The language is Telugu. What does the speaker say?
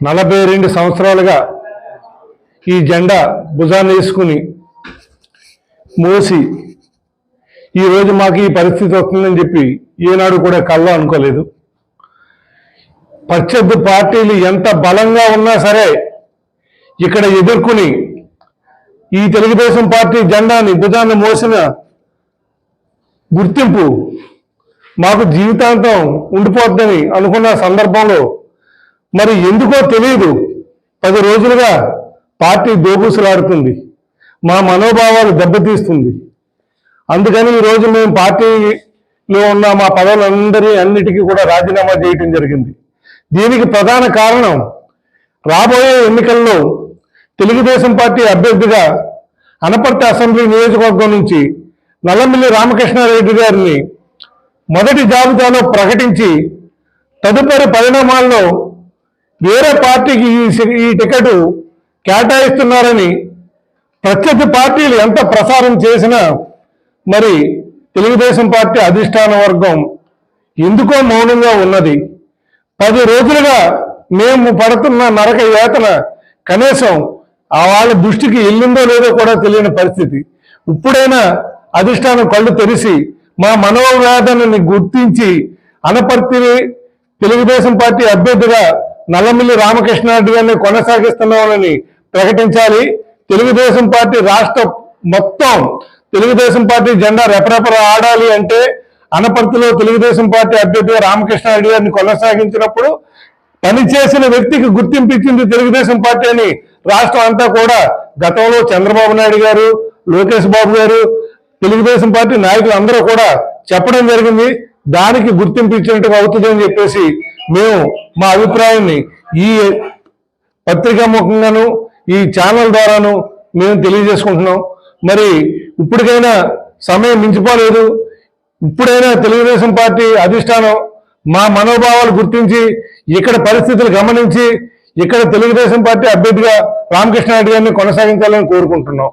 నలభై రెండు సంవత్సరాలుగా ఈ జెండా భుజాన్ని వేసుకుని మోసి ఈరోజు మాకు ఈ పరిస్థితి వస్తుందని చెప్పి ఏనాడు కూడా కళ్ళ అనుకోలేదు. ప్రత్యర్థి పార్టీలు ఎంత బలంగా ఉన్నా సరే ఇక్కడ ఎదుర్కొని ఈ తెలుగుదేశం పార్టీ జెండాని భుజాన్ని మోసిన గుర్తింపు మాకు జీవితాంతం ఉండిపోద్దని అనుకున్న సందర్భంలో మరి ఎందుకో తెలియదు పది రోజులుగా పార్టీ దోబూసులాడుతుంది. మా మనోభావాలు దెబ్బతీస్తుంది. అందుకని ఈరోజు మేము పార్టీలో ఉన్న మా పదవులందరి అన్నిటికీ కూడా రాజీనామా చేయటం జరిగింది. దీనికి ప్రధాన కారణం రాబోయే ఎన్నికల్లో తెలుగుదేశం పార్టీ అభ్యర్థిగా అనపర్తి అసెంబ్లీ నియోజకవర్గం నుంచి నల్లమిల్లి రామకృష్ణారెడ్డి గారిని మొదటి జాబితాలో ప్రకటించి తదుపరి పరిణామాల్లో వేరే పార్టీకి ఈ ఈ టికెట్ కేటాయిస్తున్నారని ప్రత్యర్థి పార్టీలు ఎంత ప్రసారం చేసినా మరి తెలుగుదేశం పార్టీ అధిష్టాన వర్గం ఎందుకో మౌనంగా ఉన్నది. పది రోజులుగా మేము పడుతున్న నరక యాతన కనీసం ఆ వాళ్ళ దృష్టికి వెళ్ళిందో లేదో కూడా తెలియని పరిస్థితి. ఇప్పుడైనా అధిష్టానం కళ్ళు తెరిసి మా మనోవేదనని గుర్తించి అనపర్తిని తెలుగుదేశం పార్టీ అభ్యర్థిగా నల్లమిల్లి రామకృష్ణారెడ్డి గారిని కొనసాగిస్తున్నామని ప్రకటించాలి. తెలుగుదేశం పార్టీ రాష్ట్ర మొత్తం తెలుగుదేశం పార్టీ జెండా రెపరెపర ఆడాలి అంటే అనపర్తిలో తెలుగుదేశం పార్టీ అభ్యర్థిగా రామకృష్ణారెడ్డి గారిని కొనసాగించినప్పుడు పనిచేసిన వ్యక్తికి గుర్తింపు ఇచ్చింది తెలుగుదేశం పార్టీ అని రాష్ట్రం అంతా కూడా గతంలో చంద్రబాబు నాయుడు గారు లోకేష్ బాబు గారు తెలుగుదేశం పార్టీ నాయకులు అందరూ కూడా చెప్పడం జరిగింది. దానికి గుర్తింపు ఇచ్చినట్టుగా అవుతుంది అని చెప్పేసి మేము మా అభిప్రాయాన్ని ఈ పత్రికా ముఖంగాను ఈ ఛానల్ ద్వారాను మేము తెలియజేసుకుంటున్నాం. మరి ఇప్పటికైనా సమయం మించిపోలేదు. ఇప్పుడైనా తెలుగుదేశం పార్టీ అధిష్టానం మా మనోభావాలు గుర్తించి ఇక్కడ పరిస్థితులు గమనించి ఇక్కడ తెలుగుదేశం పార్టీ అభ్యర్థిగా రామకృష్ణారెడ్డి గారిని కొనసాగించాలని కోరుకుంటున్నాం.